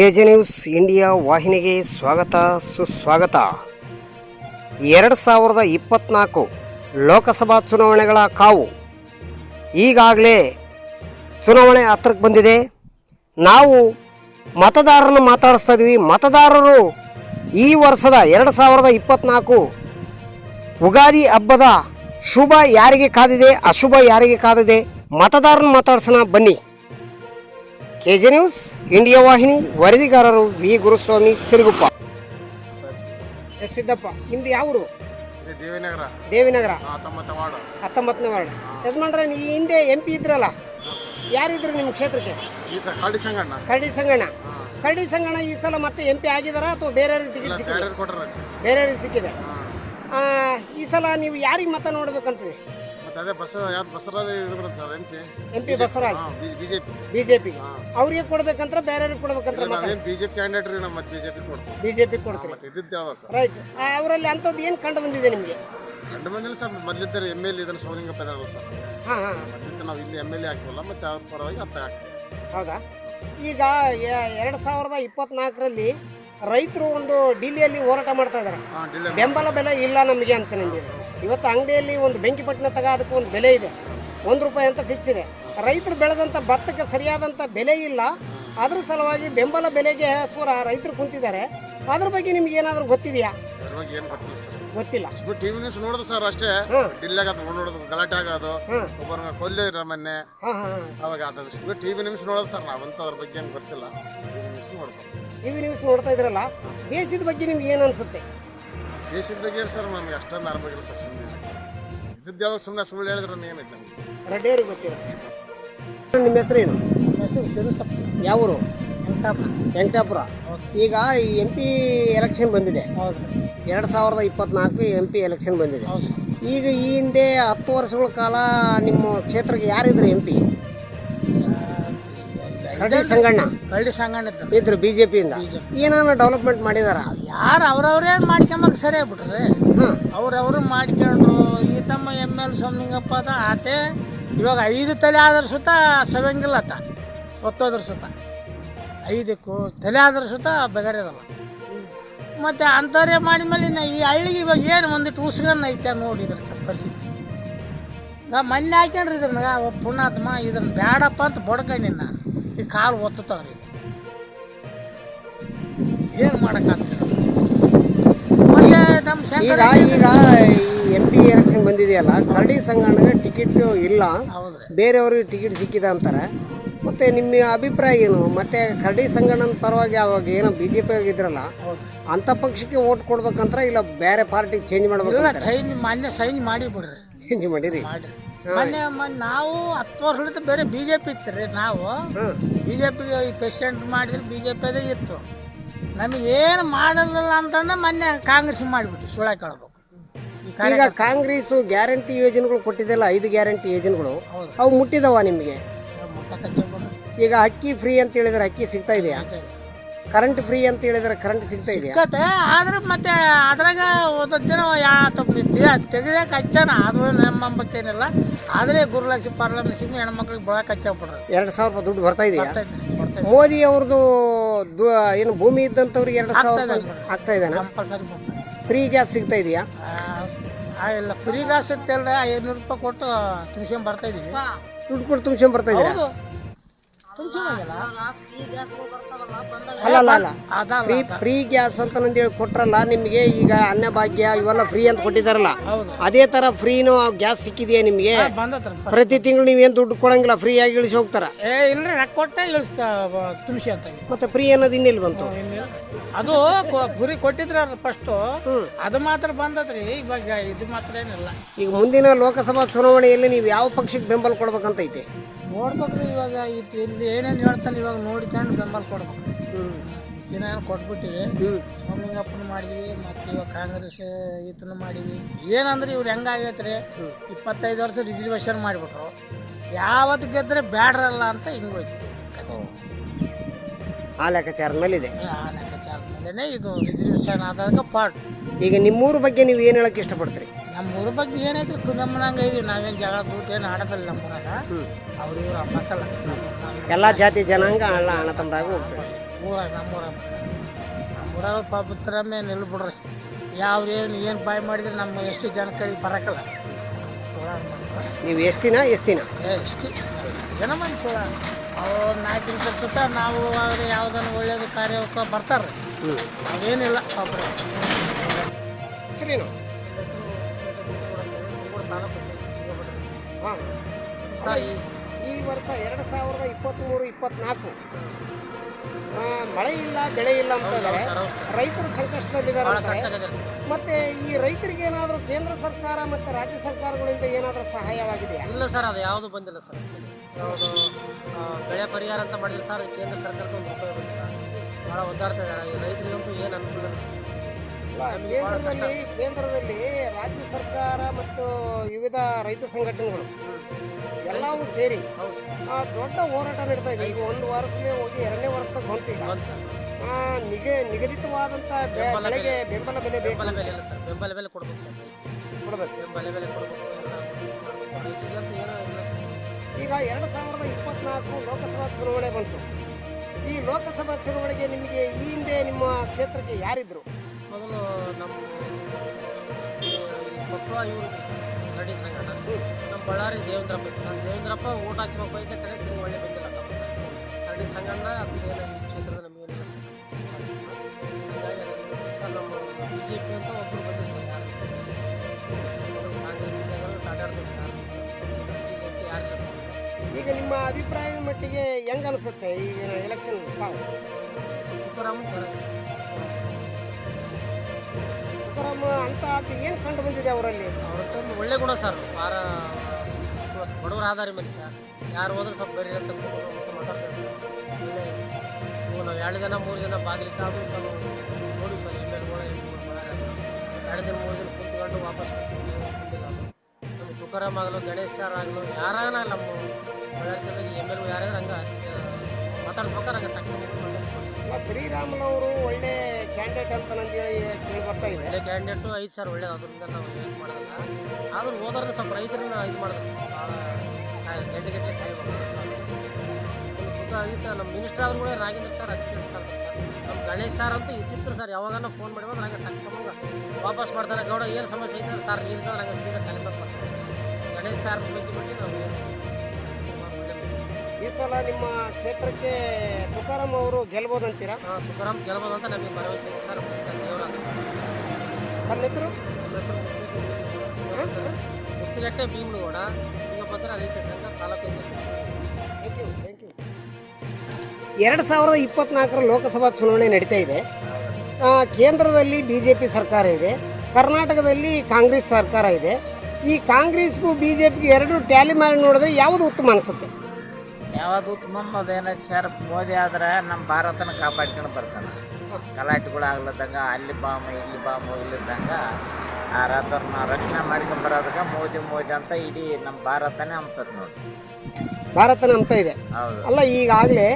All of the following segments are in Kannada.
ಕೆ ಜೆ ನ್ಯೂಸ್ ಇಂಡಿಯಾ ವಾಹಿನಿಗೆ ಸ್ವಾಗತ, ಸುಸ್ವಾಗತ. ಎರಡು ಸಾವಿರದ ಇಪ್ಪತ್ನಾಲ್ಕು ಲೋಕಸಭಾ ಚುನಾವಣೆಗಳ ಕಾವು. ಈಗಾಗಲೇ ಚುನಾವಣೆ ಹತ್ರಕ್ಕೆ ಬಂದಿದೆ. ನಾವು ಮತದಾರರನ್ನು ಮಾತಾಡಿಸ್ತಾ ಇದ್ವಿ. ಮತದಾರರು ಈ ವರ್ಷದ ಎರಡು ಸಾವಿರದ ಇಪ್ಪತ್ನಾಲ್ಕು ಉಗಾದಿ ಹಬ್ಬದ ಶುಭ ಯಾರಿಗೆ ಕಾದಿದೆ, ಅಶುಭ ಯಾರಿಗೆ ಕಾದಿದೆ? ಮತದಾರನ ಮಾತಾಡ್ಸೋಣ, ಬನ್ನಿ. ಕೆ ಜೆ ನ್ಯೂಸ್ ಇಂಡಿಯಾ ವಾಹಿನಿ ವರದಿಗಾರರು ವಿ. ಗುರುಸ್ವಾಮಿ ಸಿರುಗುಪ್ಪ. ಎಸ್ ಸಿದ್ದಪ್ಪ ನಿಮ್ದು ಯಾವರು ಇದು ದೇವಿನಗರ. ದೇವಿನಗರ. ಹತ್ತೊಂಬತ್ತು ವಾರ್ಡು. ಹತ್ತೊಂಬತ್ತನೇ ವಾರ್ಡ್. ಯಜಮಾನ್ರೆ ಈ ಹಿಂದೆ ಎಂ ಪಿ ಇದ್ರಲ್ಲ ಯಾರಿದ್ರು ನಿಮ್ಮ ಕ್ಷೇತ್ರಕ್ಕೆ? ಈತ ಕಾಳಿ ಸಂಗಣ್ಣ. ಕರಡಿ ಸಂಗಣ್ಣ. ಕರಡಿ ಸಂಗಣ್ಣ ಈ ಸಲ ಮತ್ತೆ ಎಂ ಪಿ ಆಗಿದಾರ ಅಥವಾ ಬೇರೆಯವ್ರಿಗೆ ಟಿಕೆಟ್ ಸಿಕ್ಕಿದೆ? ಬೇರೆಯವ್ರಿಗೆ ಸಿಕ್ಕಿದೆ. ಆ, ಈ ಸಲ ನೀವು ಯಾರಿಗೆ ಮತ ನೋಡ್ಬೇಕಂತೀರಿ ಮತ್ತೆ ಅದೇ ಬಸ್ ಯಾವ್ದು ಬಸವರಾಜ ಇದ್ರ sir M P M P Basavaraj? BJP BJP ಅವ್ರಿಗೆ ಕೊಡ್ಬೇಕಂತ್ರ ಬೇರೆಯವ್ರಿಗೆ ಕೊಡ್ಬೇಕಂತ್ರ ನಾವೇನು ಬಿಜೆಪಿ ಕ್ಯಾಂಡಿಡೇಟ್ ರೀ ನಮ್ಮ ಮತ್ತೆ ಬಿಜೆಪಿ ಕೊಡ್ತೀವಿ. ಬಿಜೆಪಿ ಕೊಡ್ತೀವಿ ಮತ್ತೆ ಇದ್ದಿದ್ದು ಹೇಳ್ಬೇಕು ರೈಟ್ ಅವರಲ್ಲಿ ಅಂಥದ್ದು ಏನು ಕಂಡು ಬಂದಿದೆ ನಿಮಗೆ? ಕಂಡು ಬಂದಿಲ್ಲ ಸರ್ ಮೊದಲಿದ್ದರೆ ಎಂ ಎಲ್ ಇದನ್ನು ಸೋಲಿಂಗಪ್ಪ ಇದಾರಲ್ಲ ಸರ್. ಹಾಂ ಹಾಂ. ಮತ್ತೆ ನಾವು ಇಲ್ಲಿ ಎಂ ಎಲ್ ಎ ಆಗ್ತೀವಲ್ಲ ಮತ್ತೆ ಅವ್ರ ಪರವಾಗಿ ಅರ್ಥ ಆಗ್ತೀವಿ ಹೌದಾ? ಈಗ ಎ- ಎರಡು ಸಾವಿರದ ಇಪ್ಪತ್ನಾಲ್ಕರಲ್ಲಿ ರೈತರು ಒಂದು ಡಿಲ್ಲಿಯಲ್ಲಿ ಹೋರಾಟ ಮಾಡ್ತಾ ಇದ್ದಾರೆ. ಬೆಂಬಲ ಬೆಲೆ ಇಲ್ಲ ನಮಗೆ ಅಂತ ನಿಮಗೆ ಇವತ್ತು ಅಂಗಡಿಯಲ್ಲಿ ಒಂದು ಬೆಂಕಿ ಪಟ್ಟಿನ ತಗ ಅದಕ್ಕೆ ಒಂದು ಬೆಲೆ ಇದೆ. ಒಂದು ರೂಪಾಯಿ ಅಂತ ಫಿಕ್ಸ್ ಇದೆ. ರೈತರು ಬೆಳೆದಂಥ ಭತ್ತಕ್ಕೆ ಸರಿಯಾದಂಥ ಬೆಲೆ ಇಲ್ಲ. ಅದ್ರ ಸಲುವಾಗಿ ಬೆಂಬಲ ಬೆಲೆಗೆ ಸ್ವರ ರೈತರು ಕುಂತಿದ್ದಾರೆ. ಅದ್ರ ಬಗ್ಗೆ ನಿಮ್ಗೆ ಏನಾದರೂ ಗೊತ್ತಿದೆಯಾ? ಗೊತ್ತಿಲ್ಲ ಸರ್. ಗೊತ್ತಿಲ್ಲ. ಸುಮ್ಮನೆ ಟಿ ವಿ ನ್ಯೂಸ್ ನೋಡೋದು ಸರ್ ಅಷ್ಟೇ. ಹಾಂ. ಡಿಲ್ಲಾಗ ನೋಡೋದು ಗಲಾಟೆ ಆಗೋದು. ಒಬ್ಬರನ್ನ ಕೊಲ್ಲಿರ ಮೊನ್ನೆ. ಹಾಂ ಹಾಂ ಅವಾಗ ಅದು ಸುಮ್ಮನೆ ಟಿ ವಿ ನ್ಯೂಸ್ ನೋಡೋದು ಸರ್ ನಾವಂತ ಅದ್ರ ಬಗ್ಗೆ ಏನು ಗೊತ್ತಿಲ್ಲ. ಟಿ ವಿ ನ್ಯೂಸ್ ನೋಡ್ತೀವಿ. ಟಿ ವಿ ನ್ಯೂಸ್ ನೋಡ್ತಾ ಇದ್ರಲ್ಲ ದೇಶದ ಬಗ್ಗೆ ನಿಮ್ಗೆ ಏನು ಅನಿಸುತ್ತೆ? ದೇಶದ ಬಗ್ಗೆ ಸರ್ ನಮ್ಗೆ ಅಷ್ಟೊಂದು ಅನುಭವ ಸರ್ ಸುಮ್ಮನೆ ಇದ್ದಿದ್ದು ಯಾವಾಗ ಸುಮ್ಮನೆ ಸುಳ್ಳು ಹೇಳಿದ್ರೆ ಏನೈತೆ ನಮ್ಗೆ. ರೆಡ್ಡಿಯವ್ರಿಗೆ ಗೊತ್ತಿರುತ್ತೆ. ನಿಮ್ಮ ಹೆಸರೇನು? ಹೆಸರು ಶಿರಸಪ್ಪ ಸರ್. ಯಾವರು? ವೆಂಕಟಾಪುರ. ವೆಂಕಟಾಪುರ. ಈಗ ಈ ಎಂ ಪಿ ಎಲೆಕ್ಷನ್ ಬಂದಿದೆ. ಹೌದು ಎರಡು ಸಾವಿರದ ಇಪ್ಪತ್ನಾಲ್ಕು ಎಂ ಪಿ ಎಲೆಕ್ಷನ್ ಬಂದಿದೆ. ಈಗ ಈ ಹಿಂದೆ ಹತ್ತು ವರ್ಷಗಳ ಕಾಲ ನಿಮ್ಮ ಕ್ಷೇತ್ರಕ್ಕೆ ಯಾರಿದ್ರು ಎಂ ಪಿ ಕರಡಿ ಸಂಗಣ್ಣ. ಕರಡಿ ಸಂಗಣ್ಣ ಇದ್ದ. ಇದ್ರು ಬಿ ಜೆ ಪಿಯಿಂದ ಏನಾನ ಡೆವಲಪ್ಮೆಂಟ್ ಮಾಡಿದಾರ? ಯಾರು ಅವ್ರವ್ರೇ ಮಾಡ್ಕೊಂಬಕ್ ಸರಿ ಆಗ್ಬಿಟ್ರಿ ಅವ್ರವ್ರು ಮಾಡ್ಕೊಂಡ್ರು. ಈ ತಮ್ಮ ಎಂ ಎಲ್ ಸೋಮಲಿಂಗಪ್ಪ ಅದ ಆತೆ ಇವಾಗ ಐದು ತಲೆ ಆದ್ರ ಸುತ್ತ ಸವಂಗಿಲ್ಲ ಆತ. ಸತ್ತೋದ್ರ ಸುತ್ತ. ಐದಕ್ಕೂ ತಲೆ ಆದ್ರ ಸುತ್ತ ಬೆಗರಿರಲ್ಲ. ಮತ್ತು ಅಂಥವ್ರೆ ಮಾಡಿದ್ಮೇಲೆ ಇನ್ನ ಈ ಹಳ್ಳಿಗೆ ಇವಾಗ ಏನು ಒಂದಿಟ್ಟು ಉಸ್ಗನ್ನ ಐತೆ ನೋಡಿದ್ರ ಪರಿಸ್ಥಿತಿ. ನಾ ಮೊನ್ನೆ ಹಾಕ್ಯಂಡ್ರಿ ಇದ್ರನ್ನ ಒಬ್ಬ ಪುಣಾತ್ಮ ಇದನ್ನ ಬೇಡಪ್ಪ ಅಂತ ಬಡ್ಕೊಂಡಿನ ಈ ಕಾಲು ಒತ್ತುತ್ತವ್ರಿ ಇದು. ಏನು ಮಾಡೋಕ್ಕಾಗ್ತದೆ ಮತ್ತೆ ನಮ್ಮ ಈಗ ಶಂಕರ ಈಗ ಈ ಎಂ ಪಿ ಎಲೆಕ್ಷನ್ ಬಂದಿದೆಯಲ್ಲ ಕರಡಿ ಸಂಗಣ್ಣಗೆ ಟಿಕೆಟ್ ಇಲ್ಲ. ಹೌದ್ರಿ. ಬೇರೆಯವ್ರಿಗೆ ಟಿಕೆಟ್ ಸಿಕ್ಕಿದೆ ಅಂತಾರೆ. ಮತ್ತೆ ನಿಮ್ಮ ಅಭಿಪ್ರಾಯ ಏನು? ಮತ್ತೆ ಕರಡಿ ಸಂಗಣ್ಣನ ಪರವಾಗಿ ಅವಾಗ ಏನೋ ಬಿ ಜೆ ಪಿ ಆಗಿದ್ರಲ್ಲ ಹೌದು ಅಂತ ಪಕ್ಷಕ್ಕೆ ಓಟ್ ಕೊಡ್ಬೇಕಂತ ಇಲ್ಲ ಬೇರೆ ಪಾರ್ಟಿ ಚೇಂಜ್ ಇಲ್ಲ ಮಾಡ್ಬೇಕಂತ ಸೈನ್ ಮಾಡಿ ಬಿಡ್ರಿ ಚೇಂಜ್ ಮಾಡಿರಿ. ಮಾಡ್ರಿ. ಮೊನ್ನೆ ಮೊನ್ನೆ ನಾವು ಹತ್ತು ವರ್ಷದಿಂದ ಬೇರೆ ಬಿ ಜೆ ಪಿ ಇತ್ತು ರೀ ನಾವು ಬಿ ಜೆ ಪಿಗೆ ಈ ಪೇಷಂಟ್ ಮಾಡಿದ್ರೆ ಬಿ ಜೆ ಪಿದೇ ಇತ್ತು. ನಮಗೇನು ಮಾಡಲಿಲ್ಲ ಅಂತಂದ್ರೆ ಮೊನ್ನೆ ಕಾಂಗ್ರೆಸ್ ಮಾಡಿಬಿಟ್ಟು ಸುಳ್ಳ ಕೇಳ್ಬೇಕು. ಈಗ ಕಾಂಗ್ರೆಸ್ ಗ್ಯಾರಂಟಿ ಯೋಜನೆಗಳು ಕೊಟ್ಟಿದ್ದಲ್ಲ ಐದು ಗ್ಯಾರಂಟಿ ಯೋಜನೆಗಳು ಅವು ಮುಟ್ಟಿದವ ನಿಮಗೆ? ಈಗ ಅಕ್ಕಿ ಫ್ರೀ ಅಂತ ಹೇಳಿದ್ರೆ ಅಕ್ಕಿ ಸಿಗ್ತಾ ಇದೆಯಾ? ಕರೆಂಟ್ ಫ್ರೀ ಅಂತ ಹೇಳಿದ್ರೆ ಕರೆಂಟ್ ಸಿಗ್ತಾ ಇದೆಯಾ? ಸಿಕ್ಕತ್ತೆ ಆದ್ರೆ ಮತ್ತೆ ಅದ್ರಾಗ ಒಂದೊಂದು ದಿನ ಯಾ ತೆಗೆದಕ್ಕೆ ಹಚ್ಚಾನ ಅದು ನಮ್ಮ ಏನಿಲ್ಲ. ಆದರೆ ಗುರುಲಕ್ಷ್ಮಿ ಪಾರ್ಲಮೆಂಟ್ ಹೆಣ್ಮಕ್ಳಿಗೆ ಬಹಳ ಹಚ್ಚಾಕ್ಬಿಡ್ರಿ ಎರಡು ಸಾವಿರ ರೂಪಾಯಿ ದುಡ್ಡು ಬರ್ತಾ ಇದೆಯಾ? ಮೋದಿ ಅವ್ರದ್ದು ದು- ಏನು ಭೂಮಿ ಇದ್ದಂಥವ್ರಿಗೆ ಎರಡು ಸಾವಿರ ರೂಪಾಯಿ ಆಗ್ತಾ ಇದೆ ಕಂಪಲ್ಸರಿ ಫ್ರೀ ಗ್ಯಾಸ್ ಸಿಗ್ತಾ ಇದೆಯಾ? ಇಲ್ಲ ಗಾಸ್ ಐನೂರು ರೂಪಾಯಿ ಕೊಟ್ಟು ತುಂಬ್ಸ್ಕೊಂಡ್ ಬರ್ತಾ ಇದೀವಿ. ದುಡ್ಡು ಕೊಟ್ಟು ತುಂಬ್ಸ್ಕೊಂಡ್ ಬರ್ತಾ ಇದೆಯಾ ಹೌದು. ಅಲ್ಲ? ಅಲ್ಲ ಫ್ರೀ ಫ್ರೀ ಗ್ಯಾಸ್ ಅಂತ ಹೇಳಿ ಕೊಟ್ರಲ್ಲ ನಿಮಗೆ ಈಗ ಅನ್ನಭಾಗ್ಯ ಇವೆಲ್ಲ ಫ್ರೀ ಅಂತ ಕೊಟ್ಟಿದಾರಲ್ಲ ಅದೇ ತರ ಫ್ರೀನು ಗ್ಯಾಸ್ ಸಿಕ್ಕಿದೆಯಾ ನಿಮಗೆ? ಪ್ರತಿ ತಿಂಗಳು ನೀವೇನು ದುಡ್ಡು ಕೊಡಂಗಿಲ್ಲ ಫ್ರೀ ಆಗಿ ಇಳಿಸಿ ಹೋಗ್ತಾರ? ಏ ಇಲ್ರಿ ರೊಕ್ಕ ಕೊಟ್ಟೆ ಇಳಿಸ್ ತುಂಬಿಸಿ ಅಂತ ಇದ್ವಿ. ಮತ್ತೆ ಫ್ರೀ ಅನ್ನೋದು ಇನ್ನೆಲ್ಲಿ. ಬಂತು ಅದು ಕೊ- ಗುರಿ ಕೊಟ್ಟಿದ್ರ ಫಸ್ಟ್ ಅದು ಮಾತ್ರ ಬಂದದ್ರಿ ಇವಾಗ ಇದು ಮಾತ್ರ ಏನಿಲ್ಲ. ಈಗ ಮುಂದಿನ ಲೋಕಸಭಾ ಚುನಾವಣೆಯಲ್ಲಿ ನೀವು ಯಾವ ಪಕ್ಷಕ್ಕೆ ಬೆಂಬಲ ಕೊಡ್ಬೇಕಂತೈತಿ? ನೋಡ್ಬೇಕ್ರಿ ಇವಾಗ ಇಲ್ಲಿ ಏನೇನು ಹೇಳ್ತಾನೆ ಇವಾಗ ನೋಡ್ಕೊಂಡು ಬೆಂಬಲ ಕೊಡ್ಬೇಕು. ಸಿನ ಕೊಟ್ಬಿಟ್ಟಿವಿ. ಸೋಮಲಿಂಗಪ್ಪನ ಮಾಡಿದ್ವಿ ಮತ್ತು ಇವಾಗ ಕಾಂಗ್ರೆಸ್ ಈತನ ಮಾಡಿವಿ ಏನಂದ್ರೆ ಇವ್ರು ಹೆಂಗಾಗೈತ್ರಿ? ಇಪ್ಪತ್ತೈದು ವರ್ಷ ರಿಸರ್ವೇಷನ್ ಮಾಡಿಬಿಟ್ರು. ಯಾವತ್ತು ಗೆದ್ರೆ ಬ್ಯಾಡ್ರಲ್ಲ ಅಂತ ಹಿಂಗೆ ಹೋಯ್ತು ಆ ಲೆಕ್ಕಾಚಾರದ ಮೇಲೆ ಇದೆ ಆ ಲೆಕ್ಕಾಚಾರದ ಮೇಲೆ ಇದು ರಿಸರ್ವೇಷನ್ ಆದಾಗ ಪಾರ್ಟ್. ಈಗ ನಿಮ್ಮೂರ ಬಗ್ಗೆ ನೀವು ಏನು ಹೇಳಕ್ಕೆ ಇಷ್ಟಪಡ್ತೀರಿ? ನಮ್ಮ ಊರ ಬಗ್ಗೆ ಏನೈತಿ ಕುಂದಮ್ಮನಂಗ ಇದೀವಿ. ನಾವೇನು ಜಗಳ ಕೂಟ ಏನು ಆಡೋದಿಲ್ಲ ನಮ್ಮೂರಾಗ. ಅವ್ರು ಇವ್ರು ನಮ್ಮ- ನಮ್ಮ ಎಲ್ಲ ಜಾತಿ ಜನಾಂಗ ಅಣ್ಣ ಅಣ್ಣ ತಮ್ಮರಾಗ ಹೋಗ್ತಾರೆ ಊರಾಗ ನಮ್ಮೂರ ನಮ್ಮೂರಾಗ ಪವಿತ್ರಮೇ ನಿಲ್ ಬಿಡ್ರಿ ಯಾವ ಏನು ಏನು ಬಾಯ್ ಮಾಡಿದ್ರೆ ನಮ್ಮ ಎಷ್ಟು ಜನ ಕೈ ಬರಕಲ್ಲ. ನೀವು ಎಷ್ಟಿನ ಎಸ್ಸಿನ? ಎಷ್ಟು? ಜನ ಮನುಷ್ಯ ಅವ್ರು ನಾಲ್ಕು ಸುತ್ತ ನಾವು ಅವ್ರು ಯಾವುದನ್ನು ಒಳ್ಳೇದು ಕಾರ್ಯಕ್ಕೆ ಬರ್ತಾರೆ ಅದೇನಿಲ್ಲ ಅವೇನಿಲ್ಲ ಒಬ್ಬರು ಹೆಸರೇನು ಹಾಂ ಈ ವರ್ಷ ಎರಡು ಸಾವಿರದ ಇಪ್ಪತ್ತ್ಮೂರು ಇಪ್ಪತ್ನಾಲ್ಕು. ಆ, ಮಳೆ ಇಲ್ಲ ಬೆಳೆ ಇಲ್ಲ ಅಂತ ಇದ್ದಾರೆ ರೈತರು ಸಂಕಷ್ಟದಲ್ಲಿದ್ದಾರೆ ಮತ್ತೆ ಈ ರೈತರಿಗೆ ಏನಾದರೂ ಕೇಂದ್ರ ಸರ್ಕಾರ ಮತ್ತು ರಾಜ್ಯ ಸರ್ಕಾರಗಳಿಂದ ಏನಾದರೂ ಸಹಾಯವಾಗಿದೆಯಾ? ಇಲ್ಲ ಸರ್ ಅದು ಯಾವುದು ಬಂದಿಲ್ಲ ಸರ್ ಯಾವುದು ಬೆಳೆ ಪರಿಹಾರ ಅಂತ ಮಾಡಿಲ್ಲ ಸರ್ ಕೇಂದ್ರ ಸರ್ಕಾರದ ಒಂದು ರೂಪಾಯಿ ಬಂದಿಲ್ಲ. ಭಾಳ ಒದ್ದಾಡ್ತಾ ಇದ್ದಾರೆ. ಈ ರೈತರಿಗಂತೂ ಏನು ಅನುಕೂಲ ಕೇಂದ್ರದಲ್ಲಿ ಕೇಂದ್ರದಲ್ಲಿ ರಾಜ್ಯ ಸರ್ಕಾರ ಮತ್ತು ವಿವಿಧ ರೈತ ಸಂಘಟನೆಗಳು ಎಲ್ಲವೂ ಸೇರಿ ಆ, ದೊಡ್ಡ ಹೋರಾಟ ನಡೀತಾ ಇದೆ. ಈಗ ಒಂದು ವರ್ಷಲೇ ಹೋಗಿ ಎರಡನೇ ವರ್ಷದಾಗ ಬಂತೀವಿ ನಿಗ ನಿಗದಿತವಾದಂಥ. ಬೆಳೆಗೆ ಬೆಂಬಲ ಬೆಲೆ ಬೆಂಬಲ ಬೆಲೆ ಇಲ್ಲ ಸರ್. ಬೆಂಬಲ ಬೆಲೆ ಕೊಡ್ಬೇಕು ಸರ್. ಕೊಡ್ಬೇಕು. ಬೆಂಬಲ ಬೆಲೆ ಕೊಡ್ಬೇಕು ಈಗ ಎರಡು ಸಾವಿರದ ಇಪ್ಪತ್ನಾಲ್ಕು ಲೋಕಸಭಾ ಚುನಾವಣೆ ಬಂತು. ಈ ಲೋಕಸಭಾ ಚುನಾವಣೆಗೆ ನಿಮಗೆ ಈ ಹಿಂದೆ ನಿಮ್ಮ ಕ್ಷೇತ್ರಕ್ಕೆ ಯಾರಿದ್ರು? ಕೊಪ್ಪಳ ಇವರು ರೆಡ್ಡಿ ಸಂಘಟ ನಮ್ಮ ಬಳ್ಳಾರಿ ದೇವೇಂದ್ರಪ್ಪ ಸರ್ ದೇವೇಂದ್ರಪ್ಪ ಊಟ ಹಚ್ಬೇಕು ಐತೆ ಕಡೆ ತಿರುಗಿ ಒಳ್ಳೆ ಬಂದಿಲ್ಲ ತಮ್ಮ ರೆಡ್ಡಿ ಸಂಘಟನ ಅದೇನು ಈ ಕ್ಷೇತ್ರದ ನಮಗೆ ಸರ್. ನಮ್ಮ ಬಿ ಜೆ ಪಿ ಅಂತ ಒಬ್ಬರು ಬಂದಿರು ಸರ್ ಯಾರು ಕಾಂಗ್ರೆಸ್ ಯಾರಿಲ್ಲ ಸರ್. ಈಗ ನಿಮ್ಮ ಅಭಿಪ್ರಾಯದ ಮಟ್ಟಿಗೆ ಹೆಂಗ್ ಅನಿಸುತ್ತೆ? ಈಗಿನ ಎಲೆಕ್ಷನ್ ಕಾವು ಸೊ ತುಕಾರಾಮ್ ಚೆನ್ನಾಗಿದೆ ತುಕಾರಾಮ್ ಅಂತ ಏನು ಕಂಡು ಬಂದಿದೆ ಅವರಲ್ಲಿ? ಅವ್ರದ್ದೊಂದು ಒಳ್ಳೆ ಗುಣ ಸರ್. ಬಾರ ಬಡವರ ಆಧಾರಿ ಮನುಷ್ಯ. ಯಾರು ಹೋದ್ರೆ ಸ್ವಲ್ಪ ಬೇರೆ ಅಂತ ಮಾತಾಡ್ತಾರೆ ಸರ್. ನಾವು ಎರಡು ಜನ, ಮೂರು ಜನ ಬಾಗಿಲಿಕ್ಕೆ ಆದರೂ ನಾವು ನೋಡಿ ಸರ್ ಇಮೇಲ್ ಕೂಡ ಎರಡು ದಿನ, ಮೂರು ದಿನ ಕುತ್ಕೊಂಡು ವಾಪಸ್ ನಮ್ಮ ತುಕಾರಾಮ್ ಆಗಲು, ಗಣೇಶ್ ಸರ್ ಆಗಲು ಯಾರಾಗ ನಮ್ಮ ಬಳ್ಳಾರಿ ಜಿಲ್ಲೆಗೆ ಎಂ ಎಲ್ ಯಾರಾದ್ರೂ ಹಂಗೆ ಅಲ್ಲ, ಶ್ರೀರಾಮುಲವರು ಒಳ್ಳೆ ಕ್ಯಾಂಡಿಡೇಟ್ ಅಂತ ನಂದೇಳಿ ಕೇಳಿ ಬರ್ತಾ ಇದೆ. ಒಳ್ಳೆ ಕ್ಯಾಂಡಿಡೇಟು ಐದು ಸರ್ ಒಳ್ಳೆ ಅದರಿಂದ ನಾವು ಏನು ಮಾಡೋದಲ್ಲ ಆದ್ರೂ ಹೋದ್ರೆ ಸ್ವಲ್ಪ ರೈತರನ್ನ ಇದು ಮಾಡಿದ್ರೆ ಸರ್ ಭಾಳ ಗಂಟೆ ಗಂಟೆ ತುಕ ಆಗಿತ್ತು ನಮ್ಮ ಮಿನಿಸ್ಟರ್ ಆದ್ರೂ ಕೂಡ ನಾಗೇಂದ್ರ ಸರ್ ಅದು ಕೇಳ್ತಾರೆ ಸರ್. ನಮ್ಮ ಗಣೇಶ್ ಸರ್ ಅಂತೂ ವಿಚಿತ್ರ ಸರ್ ಯಾವಾಗನ ಫೋನ್ ಮಾಡಿದ್ರೆ ನಂಗೆ ಟಕ್ ತಗೊಂಡು ವಾಪಸ್ ಮಾಡ್ತಾರೆ ಗೌಡ ಏನು ಸಮಸ್ಯೆ ಐತೆ ಸರ್ ನೀರಿಂದ ನಂಗೆ ಸೀದಾ ಕಲಿಬೇಕು ಮಾಡ್ತಾರೆ ಗಣೇಶ್ ಸರ್ ಬಗ್ಗೆ ಬಿಟ್ಟು ನಾವು ಈ ಸಲ ನಿಮ್ಮ ಕ್ಷೇತ್ರಕ್ಕೆ ತುಕಾರಾಮ್ ಅವರು ಗೆಲ್ಬೋದಂತೀರಾ? ತುಕಾರಾಮ್ ಗೆಲ್ಬೋದು ಅಂತ ನಮಗೆ ಭರವಸೆ ಇದೆ ಸರ್. ದೇವರ ಎಷ್ಟು ಹೆಸರು ಮುಷ್ಟಿಗಟ್ಟೆ ಭೀಮನಗೌಡ ಈಗ ಬಂದರೆ ರೈತ ಸಂಘ taluk thank you thank you ಎರಡು ಸಾವಿರದ ಇಪ್ಪತ್ನಾಲ್ಕರ ಲೋಕಸಭಾ ಚುನಾವಣೆ ನಡೀತಾ ಇದೆ. ಆ, ಕೇಂದ್ರದಲ್ಲಿ ಬಿ ಜೆ ಪಿ ಸರ್ಕಾರ ಇದೆ. ಕರ್ನಾಟಕದಲ್ಲಿ ಕಾಂಗ್ರೆಸ್ ಸರ್ಕಾರ ಇದೆ. ಈ ಕಾಂಗ್ರೆಸ್ಗೂ ಬಿ ಜೆ ಪಿಗೂ ಎರಡು ಟ್ಯಾಲಿ ಮಾಡಿ ನೋಡಿದ್ರೆ ಯಾವುದು ಉತ್ತಮ ಅನಿಸುತ್ತೆ? ಯಾವುದು ಅನ್ನೋದೇನೈತೆ ಸರ್ ಮೋದಿ ಆದ್ರೆ ನಮ್ಮ ಭಾರತನ ಕಾಪಾಡ್ಕೊಂಡು ಬರ್ತಾನೆ. ಗಲಾಟೆಗಳು ಆಗ್ಲದಂಗ ಅಲ್ಲಿ ಬಾಂಬ್ ಇಲ್ಲಿ ಬಾಮ ಇಲ್ಲದಂಗ ಆ ರಥನ ರಕ್ಷಣೆ ಮಾಡ್ಕೊಂಡು ಬರೋದಕ್ಕೆ ಮೋದಿ ಮೋದಿ ಅಂತ ಇಡೀ ನಮ್ಮ ಭಾರತನೇ ಅಂಬ್ತದೆ ನೋಡಿ. ಭಾರತ ನಂಬ್ತಾ ಇದೆ. ಹೌದು. ಅಲ್ಲ ಈಗಾಗಲೇ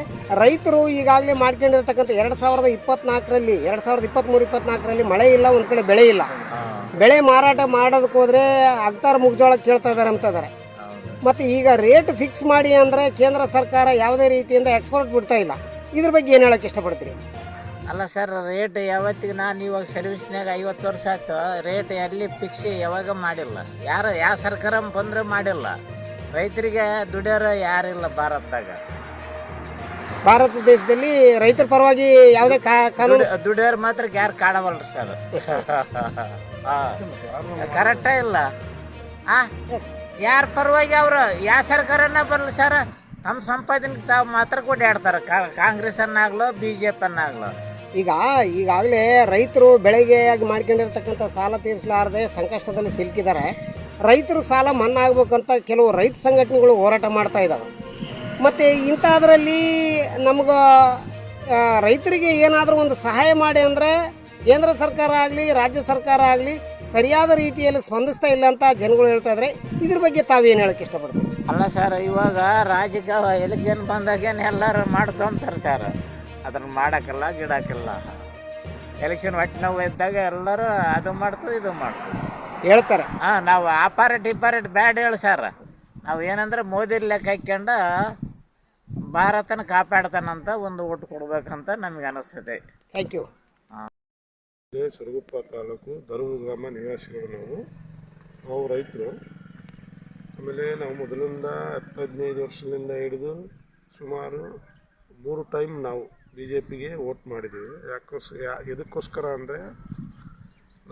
ರೈತರು ಈಗಾಗಲೇ ಮಾಡ್ಕೊಂಡಿರ್ತಕ್ಕಂಥ ಎರಡು ಸಾವಿರದ ಇಪ್ಪತ್ನಾಲ್ಕರಲ್ಲಿ ಎರಡು ಸಾವಿರದ ಇಪ್ಪತ್ತ್ಮೂರು ಇಪ್ಪತ್ನಾಲ್ಕರಲ್ಲಿ ಮಳೆ ಇಲ್ಲ ಒಂದು ಕಡೆ ಬೆಳೆ ಇಲ್ಲ. ಬೆಳೆ ಮಾರಾಟ ಮಾಡೋದಕ್ಕೆ ಹೋದರೆ ಅಗ್ತಾರ ಮುಗ್ಜೋಳ ಕೇಳ್ತಾ ಇದ್ದಾರೆ ಅಂತ ಇದ್ದಾರೆ ಮತ್ತು ಈಗ ರೇಟ್ ಫಿಕ್ಸ್ ಮಾಡಿ ಅಂದರೆ ಕೇಂದ್ರ ಸರ್ಕಾರ ಯಾವುದೇ ರೀತಿಯಿಂದ ಎಕ್ಸ್ಪೋರ್ಟ್ ಬಿಡ್ತಾ ಇಲ್ಲ. ಇದ್ರ ಬಗ್ಗೆ ಏನು ಹೇಳಕ್ಕೆ ಇಷ್ಟಪಡ್ತೀರಿ? ಅಲ್ಲ ಸರ್ ರೇಟ್ ಯಾವತ್ತಿಗೆ ನಾನು ಇವಾಗ ಸರ್ವಿಸ್ನಾಗ ಐವತ್ತು ವರ್ಷ ಆಯ್ತು ರೇಟ್ ಎಲ್ಲಿ ಫಿಕ್ಸ್ ಯಾವಾಗ ಮಾಡಿಲ್ಲ? ಯಾರು ಯಾವ ಸರ್ಕಾರ ಬಂದರೆ ಮಾಡಿಲ್ಲ. ರೈತರಿಗೆ ದುಡಿಯೋರು ಯಾರಿಲ್ಲ ಭಾರತದಾಗ. ಭಾರತ ದೇಶದಲ್ಲಿ ರೈತರ ಪರವಾಗಿ ಯಾವುದೇ ಕಾ ಕಾನೂನು ದುಡಿಯೋರು ಮಾತ್ರ ಯಾರು ಕಾಡವಲ್ರಿ ಸರ್ ಕರೆಕ್ಟೇ ಇಲ್ಲ? ಆ? ಯಾರ ಪರವಾಗಿ ಅವರು? ಯಾವ ಸರ್ಕಾರನ ಬರಲಿ ಸರ್? ತಮ್ಮ ಸಂಪಾದನೆ ತಾವು ಮಾತ್ರ ಕೊಡ್ಯಾಡ್ತಾರೆ ಕಾಂಗ್ರೆಸ್ಸನ್ನಾಗ್ಲೋ ಬಿ ಜೆ ಪಿಯನ್ನಾಗ್ಲೋ ಈಗ, ಈಗಾಗಲೇ ರೈತರು ಬೆಳಗ್ಗೆ ಆಗಿ ಮಾಡ್ಕೊಂಡಿರ್ತಕ್ಕಂಥ ಸಾಲ ತೀರಿಸಲಾರದೆ ಸಂಕಷ್ಟದಲ್ಲಿ ಸಿಲುಕಿದ್ದಾರೆ. ರೈತರು ಸಾಲ ಮನ್ನಾ ಆಗ್ಬೇಕಂತ ಕೆಲವು ರೈತ ಸಂಘಟನೆಗಳು ಹೋರಾಟ ಮಾಡ್ತಾ ಇದ್ದಾವೆ ಮತ್ತು ಇಂಥದ್ರಲ್ಲಿ ನಮ್ಗೆ ರೈತರಿಗೆ ಏನಾದರೂ ಒಂದು ಸಹಾಯ ಮಾಡಿ ಅಂದರೆ ಕೇಂದ್ರ ಸರ್ಕಾರ ಆಗಲಿ ರಾಜ್ಯ ಸರ್ಕಾರ ಆಗಲಿ ಸರಿಯಾದ ರೀತಿಯಲ್ಲಿ ಸ್ಪಂದಿಸ್ತಾ ಇಲ್ಲ ಅಂತ ಜನಗಳು ಹೇಳ್ತಾ ಇದ್ರೆ ಇದ್ರ ಬಗ್ಗೆ ತಾವೇನು ಹೇಳಕ್ಕೆ ಇಷ್ಟಪಡ್ತೀವಿ ಅಲ್ಲ ಸರ್ ಇವಾಗ ರಾಜಕೀಯ ಎಲೆಕ್ಷನ್ ಬಂದಾಗೇನು ಎಲ್ಲರೂ ಮಾಡ್ತಂತಾರೆ ಸರ್ ಅದನ್ನು ಮಾಡೋಕ್ಕಲ್ಲ ಗಿಡಕ್ಕಿಲ್ಲ. ಎಲೆಕ್ಷನ್ ಹೊಟ್ಟೆ ನೋವು ಇದ್ದಾಗ ಎಲ್ಲರೂ ಅದು ಮಾಡ್ತು ಇದು ಮಾಡ್ತು. ಹೇಳ್ತಾರೆ. ಹಾಂ ನಾವು ಆ ಇಪಾರೇಟ್ ಈ ಪಾರ್ಟಿ ಬ್ಯಾಡ್ ಹೇಳಿ ಸರ್ ನಾವು ಏನಂದ್ರೆ ಮೋದಿ ಲೆಕ್ಕ ಹಾಕ್ಕೊಂಡು ಭಾರತನ ಕಾಪಾಡ್ತಾನಂತ ಒಂದು ಓಟ್ ಕೊಡ್ಬೇಕಂತ ನಮಗೆ ಅನಿಸ್ತದೆ. ಥ್ಯಾಂಕ್ ಯು ಇದೇ ಸೊರಗುಪ್ಪ ತಾಲೂಕು ದರೂರು ಗ್ರಾಮ ನಿವಾಸಿಗಳು ನಾವು. ನಾವು ರೈತರು. ಆಮೇಲೆ ನಾವು ಮೊದಲಿಂದ ಹತ್ತು ಹದಿನೈದು ವರ್ಷದಿಂದ ಹಿಡಿದು ಸುಮಾರು ಮೂರು ಟೈಮ್ ನಾವು ಬಿ ಜೆ ಪಿಗೆ ವೋಟ್ ಮಾಡಿದ್ದೀವಿ. ಯಾಕೋಸ್, ಯಾ ಇದಕ್ಕೋಸ್ಕರ ಅಂದರೆ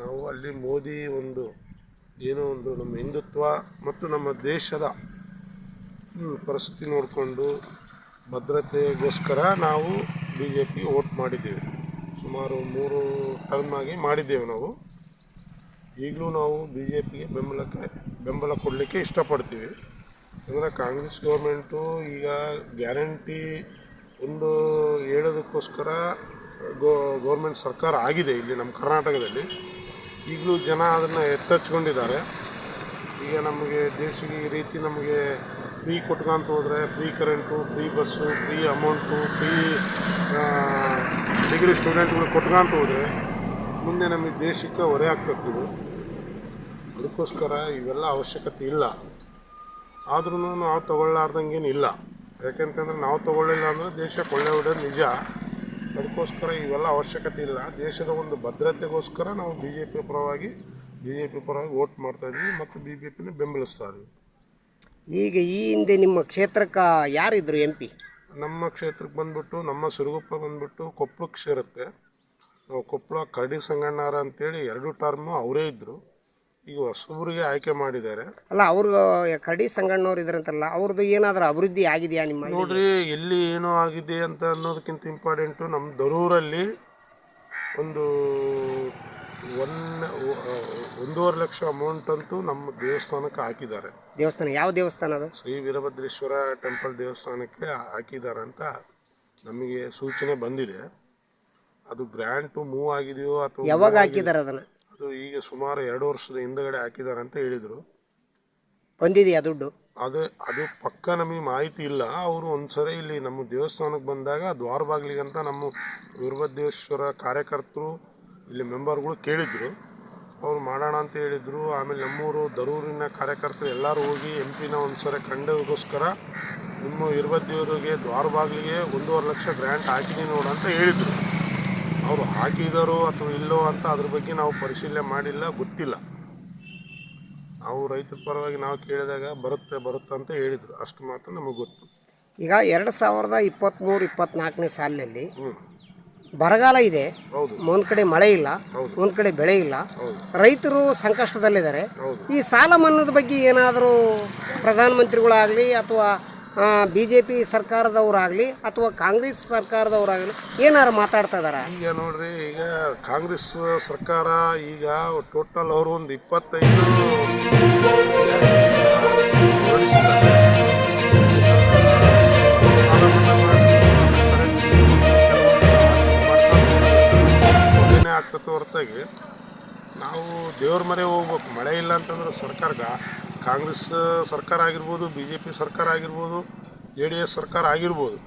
ನಾವು ಅಲ್ಲಿ ಮೋದಿ ಒಂದು ಏನೋ ಒಂದು ನಮ್ಮ ಹಿಂದುತ್ವ ಮತ್ತು ನಮ್ಮ ದೇಶದ ಪರಿಸ್ಥಿತಿ ನೋಡಿಕೊಂಡು ಭದ್ರತೆಗೋಸ್ಕರ ನಾವು ಬಿ ಜೆ ಪಿಗೆ ವೋಟ್ ಮಾಡಿದ್ದೇವೆ. ಸುಮಾರು ಮೂರು ಟರ್ಮ್ ಆಗಿ ಮಾಡಿದ್ದೇವೆ ನಾವು. ಈಗಲೂ ನಾವು ಬಿ ಜೆ ಪಿಗೆ ಬೆಂಬಲಕ್ಕೆ, ಬೆಂಬಲ ಕೊಡಲಿಕ್ಕೆ ಇಷ್ಟಪಡ್ತೀವಿ. ಅಂದರೆ ಕಾಂಗ್ರೆಸ್ ಗೌರ್ಮೆಂಟು ಈಗ ಗ್ಯಾರಂಟಿ ಒಂದು ಹೇಳೋದಕ್ಕೋಸ್ಕರ ಗೋ ಗೌರ್ಮೆಂಟ್ ಸರ್ಕಾರ ಆಗಿದೆ ಇಲ್ಲಿ ನಮ್ಮ ಕರ್ನಾಟಕದಲ್ಲಿ. ಈಗಲೂ ಜನ ಅದನ್ನು ಎತ್ತಚ್ಕೊಂಡಿದ್ದಾರೆ ಈಗ ನಮಗೆ ದೇಶಕ್ಕೆ ಈ ರೀತಿ ನಮಗೆ ಫ್ರೀ ಕೊಟ್ಕೊಂತ ಹೋದರೆ free current free bus free amount free degree ಸ್ಟೂಡೆಂಟ್ಗಳು ಕೊಟ್ಕೊಂತ ಹೋದರೆ ಮುಂದೆ ನಮಗೆ ದೇಶಕ್ಕೆ ಹೊರೆ ಆಗ್ತದೆ ಅದಕ್ಕೋಸ್ಕರ ಇವೆಲ್ಲ ಅವಶ್ಯಕತೆ ಇಲ್ಲ. ಆದ್ರೂ ನಾವು ತಗೊಳ್ಳಾರ್ದಂಗೇನು ಇಲ್ಲ. ಯಾಕೆಂತಂದ್ರೆ ನಾವು ತಗೊಳ್ಳಿಲ್ಲ ಅಂದರೆ ದೇಶಕ್ಕೆ ಕೊಳ್ಳೆ ಒಳ್ಳೆ ನಿಜ. ಅದಕ್ಕೋಸ್ಕರ ಇವೆಲ್ಲ ಅವಶ್ಯಕತೆ ಇಲ್ಲ. ದೇಶದ ಒಂದು ಭದ್ರತೆಗೋಸ್ಕರ ನಾವು ಬಿ ಜೆ ಪಿ ಪರವಾಗಿ ಬಿ ಜೆ ಪಿ ಪರವಾಗಿ ವೋಟ್ ಮಾಡ್ತಾ ಇದ್ವಿ ಮತ್ತು ಬಿ ಜೆ ಪಿನ ಬೆಂಬಲಿಸ್ತಾ ಇದ್ವಿ ಈಗ ಈ ಹಿಂದೆ ನಿಮ್ಮ ಕ್ಷೇತ್ರಕ್ಕೆ ಯಾರಿದ್ರು ಎಂ ಪಿ? ನಮ್ಮ ಕ್ಷೇತ್ರಕ್ಕೆ ಬಂದ್ಬಿಟ್ಟು ನಮ್ಮ ಸಿರುಗುಪ್ಪ ಬಂದ್ಬಿಟ್ಟು ಕೊಪ್ಪಳಕ್ಕೆ ಸೇರುತ್ತೆ ನಾವು ಕೊಪ್ಪಳ ಕರಡಿ ಸಂಗಣ್ಣಾರ ಅಂತೇಳಿ ಎರಡು ಟರ್ಮು ಅವರೇ ಇದ್ದರು ಈಗ ಹೊಸಬ್ರಿಗೆ ಆಯ್ಕೆ ಮಾಡಿದ್ದಾರೆ. ಅಲ್ಲ ಅವ್ರು ಕರಡಿ ಸಂಗಣ್ಣವ್ರು ಇದ್ರಂತಲ್ಲ ಅವ್ರದ್ದು ಏನಾದರೂ ಅಭಿವೃದ್ಧಿ ಆಗಿದೆಯಾ ನಿಮ್ಮ? ನೋಡ್ರಿ ಎಲ್ಲಿ ಏನೋ ಆಗಿದೆ ಅಂತ ಅನ್ನೋದಕ್ಕಿಂತ ಇಂಪಾರ್ಟೆಂಟು ನಮ್ಮ ದರೂರಲ್ಲಿ ಒಂದು ಒನ್ ಒಂದೂವರೆ ಲಕ್ಷ ಅಮೌಂಟ್ ಅಂತೂ ನಮ್ಮ ದೇವಸ್ಥಾನಕ್ಕೆ ಹಾಕಿದ್ದಾರೆ. ದೇವಸ್ಥಾನ ಯಾವ ದೇವಸ್ಥಾನ ಅದು? ಶ್ರೀ ವೀರಭದ್ರೇಶ್ವರ ಟೆಂಪಲ್ ದೇವಸ್ಥಾನಕ್ಕೆ ಹಾಕಿದ್ದಾರೆ ಅಂತ ನಮಗೆ ಸೂಚನೆ ಬಂದಿದೆ. ಅದು ಗ್ರ್ಯಾಂಟು ಮೂವ್ ಆಗಿದೆಯೋ ಅಥವಾ ಯಾವಾಗ ಹಾಕಿದ್ದಾರೆ ಅದನ್ನು? ಅದು ಈಗ ಸುಮಾರು ಎರಡು ವರ್ಷದ ಹಿಂದಗಡೆ ಹಾಕಿದ್ದಾರೆ ಅಂತ ಹೇಳಿದರು. ಬಂದಿದೆಯಾ ದುಡ್ಡು? ಅದು ಅದು ಪಕ್ಕ ನಮಗೆ ಮಾಹಿತಿ ಇಲ್ಲ. ಅವರು ಒಂದ್ಸರಿ ಇಲ್ಲಿ ನಮ್ಮ ದೇವಸ್ಥಾನಕ್ಕೆ ಬಂದಾಗ ದ್ವಾರ ಬಾಗಿಲಿಗಂತ ನಮ್ಮ ವೀರಭದ್ರೇಶ್ವರ ಕಾರ್ಯಕರ್ತರು ಇಲ್ಲಿ ಮೆಂಬರ್ಗಳು ಕೇಳಿದ್ರು. ಅವ್ರು ಮಾಡೋಣ ಅಂತ ಹೇಳಿದರು. ಆಮೇಲೆ ನಮ್ಮೂರು ದರೂರಿನ ಕಾರ್ಯಕರ್ತರು ಎಲ್ಲರೂ ಹೋಗಿ ಎಂ ಪಿನ ಒಂದ್ಸರಿ ಕಂಡಗೋಸ್ಕರ ನಿಮ್ಮ ವೀರಭದ್ರೇವರಿಗೆ ದ್ವಾರ ಬಾಗಿಲಿಗೆ ಒಂದೂವರೆ ಲಕ್ಷ ಗ್ರ್ಯಾಂಟ್ ಹಾಕಿದ್ದೀನಿ ನೋಡು ಅಂತ ಹೇಳಿದರು. ಅವರು ಹಾಕಿದಾರೋ ಅಥವಾ ಇಲ್ಲೋ ಅಂತ ಅದ್ರ ಬಗ್ಗೆ ನಾವು ಪರಿಶೀಲನೆ ಮಾಡಿಲ್ಲ ಗೊತ್ತಿಲ್ಲ. ನಾವು ರೈತರ ಪರವಾಗಿ ನಾವು ಕೇಳಿದಾಗ ಬರುತ್ತೆ ಬರುತ್ತೆ ಅಂತ ಹೇಳಿದರು. ಅಷ್ಟು ಮಾತ್ರ ನಮಗೆ ಗೊತ್ತು. ಈಗ ಎರಡು ಸಾವಿರದ ಇಪ್ಪತ್ತ್ಮೂರು ಇಪ್ಪತ್ನಾಲ್ಕನೇ ಸಾಲಿನಲ್ಲಿ ಬರಗಾಲ ಇದೆ. ಒಂದ್ ಕಡೆ ಮಳೆ ಇಲ್ಲ. ಒಂದ್ ಕಡೆ ಬೆಳೆ ಇಲ್ಲ. ರೈತರು ಸಂಕಷ್ಟದಲ್ಲಿದ್ದಾರೆ. ಈ ಸಾಲ ಮನ್ನಾದ ಬಗ್ಗೆ ಏನಾದರೂ ಪ್ರಧಾನಮಂತ್ರಿಗಳಾಗಲಿ ಅಥವಾ ಬಿ ಜೆ ಪಿ ಸರ್ಕಾರದವರಾಗಲಿ ಅಥವಾ ಕಾಂಗ್ರೆಸ್ ಸರ್ಕಾರದವರಾಗಲಿ ಏನಾರು ಮಾತಾಡ್ತಾ ಇದಾರ ಈಗ ನೋಡ್ರಿ ಈಗ ಕಾಂಗ್ರೆಸ್ ಸರ್ಕಾರ ಈಗ ಟೋಟಲ್ ಅವರು ಒಂದು ಇಪ್ಪತ್ತೈದು ನಾವು ದೇವ್ರ ಮನೆ ಹೋಗ್ಬೇಕು. ಮಳೆ ಇಲ್ಲ ಅಂತಂದ್ರೆ ಸರ್ಕಾರಗ, ಕಾಂಗ್ರೆಸ್ ಸರ್ಕಾರ ಆಗಿರ್ಬೋದು ಬಿ ಜೆ ಪಿ ಸರ್ಕಾರ ಆಗಿರ್ಬೋದು, ಜೆ ಡಿ ಎಸ್ ಸರ್ಕಾರ ಆಗಿರ್ಬೋದು,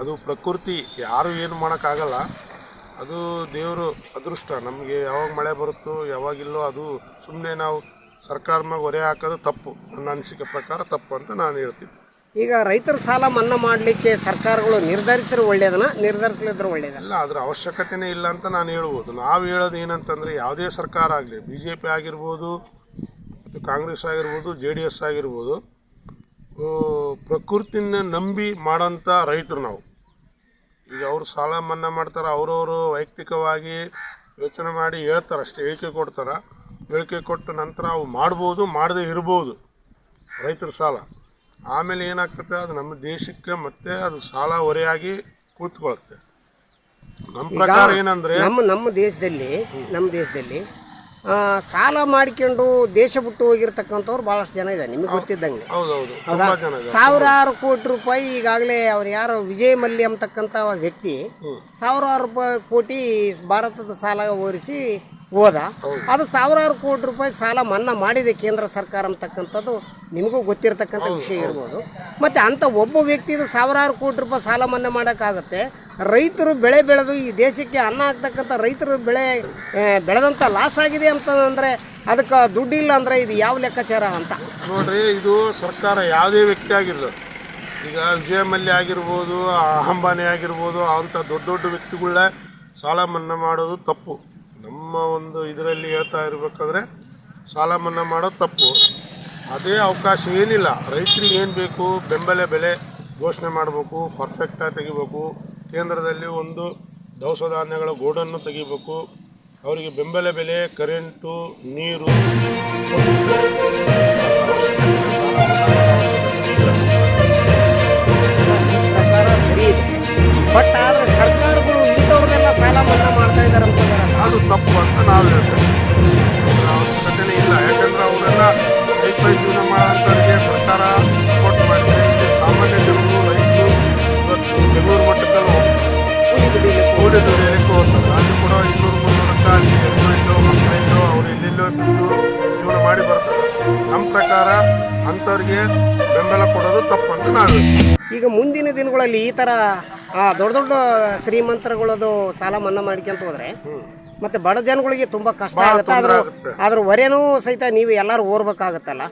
ಅದು ಪ್ರಕೃತಿ, ಯಾರು ಏನು ಮಾಡೋಕ್ಕಾಗಲ್ಲ. ಅದು ದೇವರು ಅದೃಷ್ಟ. ನಮಗೆ ಯಾವಾಗ ಮಳೆ ಬರುತ್ತೋ, ಯಾವಾಗಿಲ್ಲೋ ಅದು ಸುಮ್ಮನೆ ನಾವು ಸರ್ಕಾರ ಮ್ಯಾಗ ಹೊರೆ ಹಾಕೋದು ತಪ್ಪು. ನನ್ನ ಅನಿಸಿಕೆ ಪ್ರಕಾರ ತಪ್ಪು ಅಂತ ನಾನು ಹೇಳ್ತೀನಿ. ಈಗ ರೈತರ ಸಾಲ ಮನ್ನಾ ಮಾಡಲಿಕ್ಕೆ ಸರ್ಕಾರಗಳು ನಿರ್ಧರಿಸಿದ್ರೆ ಒಳ್ಳೇದನ್ನ ನಿರ್ಧರಿಸಲಿದ್ರೆ ಒಳ್ಳೇದಲ್ಲ ಇಲ್ಲ, ಅದರ ಅವಶ್ಯಕತೆನೇ ಇಲ್ಲ ಅಂತ ನಾನು ಹೇಳ್ಬೋದು. ನಾವು ಹೇಳೋದು ಏನಂತಂದರೆ ಯಾವುದೇ ಸರ್ಕಾರ ಆಗಲಿ ಬಿ ಜೆ ಪಿ ಆಗಿರ್ಬೋದು, ಮತ್ತು ಕಾಂಗ್ರೆಸ್ ಆಗಿರ್ಬೋದು, ಜೆ ಡಿ ಎಸ್ ಆಗಿರ್ಬೋದು ಪ್ರಕೃತಿನ ನಂಬಿ ಮಾಡೋಂಥ ರೈತರು ನಾವು. ಈಗ ಅವರು ಸಾಲ ಮನ್ನಾ ಮಾಡ್ತಾರೆ, ಅವರವರು ವೈಯಕ್ತಿಕವಾಗಿ ಯೋಚನೆ ಮಾಡಿ ಹೇಳ್ತಾರೆ ಅಷ್ಟೇ, ಹೇಳಿಕೆ ಕೊಡ್ತಾರೆ. ಹೇಳಿಕೆ ಕೊಟ್ಟ ನಂತರ ಅವು ಮಾಡ್ಬೋದು, ಮಾಡದೇ ಇರ್ಬೋದು ರೈತರ ಸಾಲ. ಆಮೇಲೆ ಏನಾಗ್ತದೆ ಅದು ನಮ್ಮ ದೇಶಕ್ಕೆ ಮತ್ತೆ ಅದು ಸಾಲ ಹೊರೆಯಾಗಿ ಕೂತ್ಕೊಳ್ಳುತ್ತೆ ನಮ್ಮ ಪ್ರಕಾರ ಏನಂದ್ರೆ ನಮ್ಮ ನಮ್ಮ ದೇಶದಲ್ಲಿ ನಮ್ಮ ದೇಶದಲ್ಲಿ ಆ, ಸಾಲ ಮಾಡಿಕೊಂಡು ದೇಶ ಬಿಟ್ಟು ಹೋಗಿರ್ತಕ್ಕಂಥವ್ರು ಭಾಳಷ್ಟು ಜನ ಇದ್ದಾರೆ ನಿಮಗೆ ಗೊತ್ತಿದ್ದಂಗೆ. ಹೌದೌದು ಹೌದಾ? ತುಂಬಾ ಜನ ಇದೆ ಸಾವಿರಾರು ಕೋಟಿ ರೂಪಾಯಿ ಈಗಾಗಲೇ ಅವ್ರು ಯಾರು ವಿಜಯ್ ಮಲ್ಲಿ ಅಂತಕ್ಕಂಥ ವ್ಯಕ್ತಿ ಸಾವಿರಾರು ರೂಪಾಯಿ ಕೋಟಿ ಭಾರತದ ಸಾಲ ಓರಿಸಿ ಹೋದ. ಅದು ಸಾವಿರಾರು ಕೋಟಿ ರೂಪಾಯಿ ಸಾಲ ಮನ್ನಾ ಮಾಡಿದೆ ಕೇಂದ್ರ ಸರ್ಕಾರ ಅಂತಕ್ಕಂಥದ್ದು ನಿಮಗೂ ಗೊತ್ತಿರತಕ್ಕಂಥ ವಿಷಯ ಇರ್ಬೋದು. ಮತ್ತು ಅಂಥ ಒಬ್ಬ ವ್ಯಕ್ತಿದು ಸಾವಿರಾರು ಕೋಟಿ ರೂಪಾಯಿ ಸಾಲ ಮನ್ನಾ ಮಾಡೋಕ್ಕಾಗತ್ತೆ. ರೈತರು ಬೆಳೆ ಬೆಳೆದು ಈ ದೇಶಕ್ಕೆ ಅನ್ನ ಆಗ್ತಕ್ಕಂಥ ರೈತರು ಬೆಳೆ ಬೆಳೆದಂಥ ಲಾಸ್ ಆಗಿದೆ ಅಂತಂದರೆ ಅದಕ್ಕೆ ದುಡ್ಡಿಲ್ಲ ಅಂದರೆ ಇದು ಯಾವ ಲೆಕ್ಕಾಚಾರ ಅಂತ. ನೋಡ್ರಿ ಇದು ಸರ್ಕಾರ ಯಾವುದೇ ವ್ಯಕ್ತಿ ಆಗಿರಲಿ ಈಗ ವಿಜಯ ಮಲ್ಯ ಆಗಿರ್ಬೋದು ಅಂಬಾನಿ ಆಗಿರ್ಬೋದು ಅಂಥ ದೊಡ್ಡ ದೊಡ್ಡ ವ್ಯಕ್ತಿಗಳೇ ಸಾಲ ಮನ್ನಾ ಮಾಡೋದು ತಪ್ಪು. ನಮ್ಮ ಒಂದು ಇದರಲ್ಲಿ ಹೇಳ್ತಾ ಇರಬೇಕಾದ್ರೆ ಸಾಲ ಮನ್ನಾ ಮಾಡೋದು ತಪ್ಪು. ಅದೇ ಅವಕಾಶ ಏನಿಲ್ಲ. ರೈತರಿಗೆ ಏನು ಬೇಕು? ಬೆಂಬಲ ಬೆಲೆ ಘೋಷಣೆ ಮಾಡಬೇಕು ಪರ್ಫೆಕ್ಟಾಗಿ ತೆಗಿಬೇಕು. ಕೇಂದ್ರದಲ್ಲಿ ಒಂದು ದವಸ ಧಾನ್ಯಗಳ ಗೋಡನ್ನು ತೆಗಿಬೇಕು. ಅವರಿಗೆ ಬೆಂಬಲ ಬೆಲೆ ಕರೆಂಟು ನೀರು ಪ್ರಕಾರ ಸರಿ ಇದೆ. ಬಟ್ ಆದರೆ ಸರ್ಕಾರಗಳು ಇಂಥವ್ರನ್ನೆಲ್ಲ ಸಾಲ ಮನ್ನಾ ಮಾಡ್ತಾ ಇದ್ದಾರೆ ಅಂತ ಅದು ತಪ್ಪು ಅಂತ ನಾವು ಹೇಳ್ತೇವೆ. ಅವಶ್ಯಕತೆ ಅವಶ್ಯಕತೆನೇ ಇಲ್ಲ. ಯಾಕಂದ್ರೆ ಅವರೆಲ್ಲ ಲೈಫ್ ಜೀವನ ಮಾಡೋಂಥವ್ರಿಗೆ ಸರ್ಕಾರ ಸಪೋರ್ಟ್ ಮಾಡಿದ್ರೆ ಸಾಮಾನ್ಯ ಜನರು ರೈತರು ಇವತ್ತು ಬೆಂಗಳೂರು ಮಟ್ಟದಲ್ಲಿ ಹೋಗ್ತಾರೆ. ಕೂಲಿ ದುಡಿಯಲಿಕ್ಕೆ ಹೋಗ್ತಾರೆ. ಅಲ್ಲಿ ಕೂಡ ಇನ್ನೂರು ಮುನ್ನೂರಕ್ಕೆ ಅಲ್ಲಿ ಹೆಣ್ಣು ಮಕ್ಕಳಿಂದು ಅವ್ರು ಎಲ್ಲೆಲ್ಲೋ ಬಿದ್ದು ಜೀವನ ಮಾಡಿ ಬರ್ತಾರೆ. ನಮ್ಮ ಪ್ರಕಾರ ಅಂಥವ್ರಿಗೆ ಬೆಂಬಲ ಕೊಡೋದು ತಪ್ಪು ಅಂತ ನಾವು ಈಗ ಮುಂದಿನ ದಿನಗಳಲ್ಲಿ ಈ ತರ ದೊಡ್ಡ ದೊಡ್ಡ ಶ್ರೀಮಂತರುಗಳದು ಸಾಲ ಮನ್ನಾ ಮಾಡ್ಕೊಂತ ಹೋದ್ರೆ ಮತ್ತೆ ಬಡ ಜನಗಳಿಗೆ ತುಂಬಾ ಕಷ್ಟ ಆಗುತ್ತೆ. ಅದ್ರ. ಅದ್ರ ಹೊರೆನೂ ಸಹಿತ ನೀವು ಎಲ್ಲರೂ ಓರ್ಬೇಕಾಗತ್ತಲ್ಲ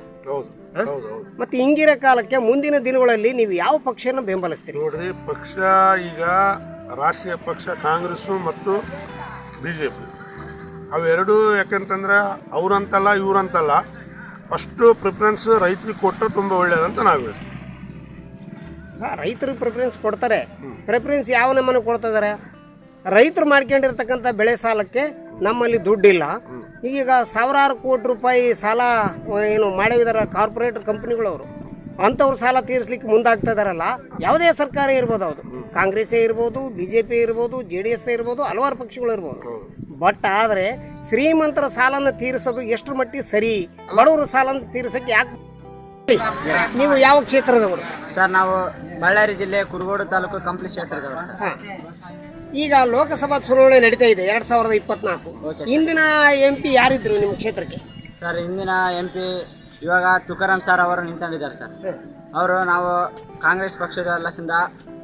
ಮತ್ತೆ ಹಿಂಗಿರೋ ಕಾಲಕ್ಕೆ ಮುಂದಿನ ದಿನಗಳಲ್ಲಿ ನೀವು ಯಾವ ಪಕ್ಷನ ಬೆಂಬಲಿಸ್ತೀರಿ? ನೋಡ್ರಿ ಪಕ್ಷ ಈಗ ರಾಷ್ಟ್ರೀಯ ಪಕ್ಷ ಕಾಂಗ್ರೆಸ್ ಮತ್ತು ಬಿ ಜೆ ಪಿ ಅವೆರಡು ಯಾಕಂತಂದ್ರೆ ಅವ್ರಂತಲ್ಲ ಇವ್ರಂತಲ್ಲ. ಫಸ್ಟು ಪ್ರಿಫರೆನ್ಸ್ ರೈತರಿಗೆ ಕೊಟ್ಟರೆ ತುಂಬ ಒಳ್ಳೇದಂತ ನಾವು ಹೇಳ್ತೀವಿ. ರೈತರು ಪ್ರಿಫರೆನ್ಸ್ ಕೊಡ್ತಾರೆ. ಪ್ರಿಫರೆನ್ಸ್ ಯಾವ ನಮ್ಮನ್ನು ಕೊಡ್ತಾ ಇದಾರೆ? ರೈತರು ಮಾಡ್ಕೊಂಡಿರ್ತಕ್ಕಂಥ ಬೆಳೆ ಸಾಲಕ್ಕೆ ನಮ್ಮಲ್ಲಿ ದುಡ್ಡಿಲ್ಲ. ಈಗ ಸಾವಿರಾರು ಕೋಟಿ ರೂಪಾಯಿ ಸಾಲ ಏನು ಮಾಡಿದಾರ ಕಾರ್ಪೊರೇಟ್ ಕಂಪ್ನಿಗಳವರು ಅಂಥವ್ರು ಸಾಲ ತೀರಿಸ್ಲಿಕ್ಕೆ ಮುಂದಾಗ್ತಾ ಇದಾರಲ್ಲ ಯಾವುದೇ ಸರ್ಕಾರ ಇರ್ಬೋದು ಅದು. ಕಾಂಗ್ರೆಸ್ಸೇ ಇರ್ಬೋದು ಬಿ ಜೆ ಪಿ ಇರ್ಬೋದು ಜೆ ಡಿ ಎಸ್ ಇರ್ಬೋದು ಹಲವಾರು ಪಕ್ಷಗಳು ಇರ್ಬೋದು. ಬಟ್ ಆದರೆ ಶ್ರೀಮಂತರ ಸಾಲನ ತೀರಿಸೋದು ಎಷ್ಟು ಮಟ್ಟಿಗೆ ಸರಿ? ಬಡವರು ಸಾಲನ ತೀರಿಸಕ್ಕೆ ಯಾಕೆ ನೀವು ಯಾವ ಕ್ಷೇತ್ರದವರು? ಸರ್ ನಾವು ಬಳ್ಳಾರಿ ಜಿಲ್ಲೆ ಕುರುಗೋಡು ತಾಲೂಕು ಕಂಪ್ಲಿ ಕ್ಷೇತ್ರದವರು ಸರ್. ಹಾ. ಈಗ ಲೋಕಸಭಾ ಚುನಾವಣೆ ನಡೀತಾ ಇದೆ ಎರಡ್ ಸಾವಿರದ ಇಪ್ಪತ್ನಾಲ್ಕು. ಇಂದಿನ ಎಂ ಪಿ ಯಾರಿದ್ರು ನಿಮ್ಮ ಕ್ಷೇತ್ರಕ್ಕೆ? ಸರ್ ಇಂದಿನ ಎಂ ಪಿ ಇವಾಗ ತುಕಾರಾಮ್ ಸರ್ ಅವರು ನಿಂತ್ಕೊಂಡಿದ್ದಾರೆ ಸರ್. ಅವರು ನಾವು ಕಾಂಗ್ರೆಸ್ ಪಕ್ಷದ ಲಸಿಂದ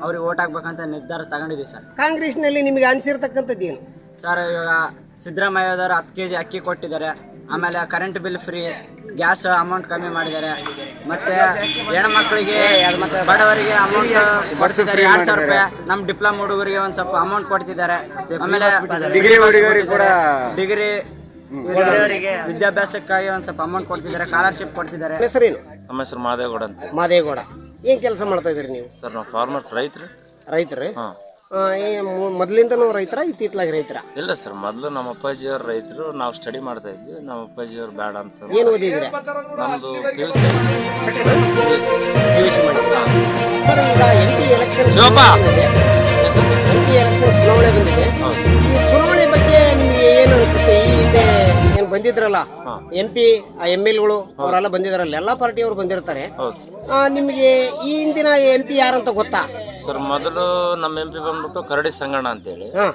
ಅವ್ರಿಗೆ ಓಟ್ ಹಾಕ್ಬೇಕಂತ ನಿರ್ಧಾರ ತಗೊಂಡಿದ್ದೀವಿ ಸರ್. ಕಾಂಗ್ರೆಸ್ನಲ್ಲಿ ನಿಮಗೆ ಅನಿಸಿರ್ತಕ್ಕಂಥದ್ದು ಏನು? ಸರ್ ಇವಾಗ ಸಿದ್ದರಾಮಯ್ಯದವರು ಹತ್ತು ಕೆ ಜಿ ಅಕ್ಕಿ ಕೊಟ್ಟಿದ್ದಾರೆ. ಆಮೇಲೆ current bill free gas amount ಕಮ್ಮಿ ಮಾಡಿದ್ದಾರೆ. ಮತ್ತೆ ಹೆಣ್ಮಕ್ಳಿಗೆ ಬಡವರಿಗೆ ಅಮೌಂಟ್ ಕೊಡ್ತಿದ್ದಾರೆ. ಎರಡು ಸಾವಿರ ರೂಪಾಯಿ ನಮ್ಮ ಡಿಪ್ಲೊಮಾ ಹುಡುಗರಿಗೆ ಒಂದ್ ಸ್ವಲ್ಪ ಅಮೌಂಟ್ ಕೊಡ್ತಿದ್ದಾರೆ. ಆಮೇಲೆ ಡಿಗ್ರಿ ಡಿಗ್ರಿ ವಿದ್ಯಾಭ್ಯಾಸಕ್ಕಾಗಿ ಒಂದ್ ಸ್ವಲ್ಪ ಅಮೌಂಟ್ ಕೊಡ್ತಿದ್ದಾರೆ. ಸ್ಕಾಲರ್ಶಿಪ್ ಕೊಡ್ತಿದ್ದಾರೆ. ಹೆಸರೇನು ನಮ್ಮ ಹೆಸರು ಮಾದೇಗೌಡ ಅಂತ. ಮಾದೇಗೌಡ. ಏನು ಕೆಲಸ ಮಾಡ್ತಾ ಇದ್ದೀರಿ ನೀವು? ಸರ್ ನಾವು ಫಾರ್ಮರ್ಸ್ ರೈತರು. ರೈತರು? ಮೊದಲಿಂದನೂ ರೈತರ ಇತ್ತಿತ್ಲಾಗಿ ರೈತರ? ಇಲ್ಲ ಸರ್ ಮೊದಲು ನಮ್ಮ ಅಪ್ಪಾಜಿಯವ್ರ ರೈತರು ನಾವು ಸ್ಟಡಿ ಮಾಡ್ತಾ ಇದ್ವಿ ನಮ್ಮ ಅಪ್ಪಾಜಿಯವ್ರು ಬೇಡ ಅಂತ ಏನು ಓದಿದ್ರೆ ನಮ್ದು P U C P U C ಮಾಡಿದ್ದೀರಾ? ಸರ್ ಈಗ ಎಂ ಪಿ ಎಲೆಕ್ಷನ್ ಜೋಪ. ಬಂದಿದೆ. ಎಂ ಪಿ ಎಲೆಕ್ಷನ್ ಚುನಾವಣೆ ಬಂದಿದೆ. ಈ ಚುನಾವಣೆ ಬಗ್ಗೆ ನಿಮಗೆ ಏನು ಅನಿಸುತ್ತೆ? ಈ ಹಿಂದೆ ಬಂದಿದ್ರಲ್ಲ ಎಂ ಪಿ ಎಂ ಗಳು ಅವರೆಲ್ಲ ಬಂದಿದ್ರಲ್ಲ ಎಲ್ಲ ಪಾರ್ಟಿಯವರು ಬಂದಿರ್ತಾರೆ. ಆ, ನಿಮಗೆ ಈ ಹಿಂದಿನ ಎಂ ಪಿ ಯಾರಂತ ಗೊತ್ತಾ? ಸರ್ ಮೊದಲು ನಮ್ಮ ಎಂ ಪಿ ಬಂದ್ಬಿಟ್ಟು ಕರಡಿ ಸಂಗಣ್ಣ ಅಂತೇಳಿ. ಹಾಂ.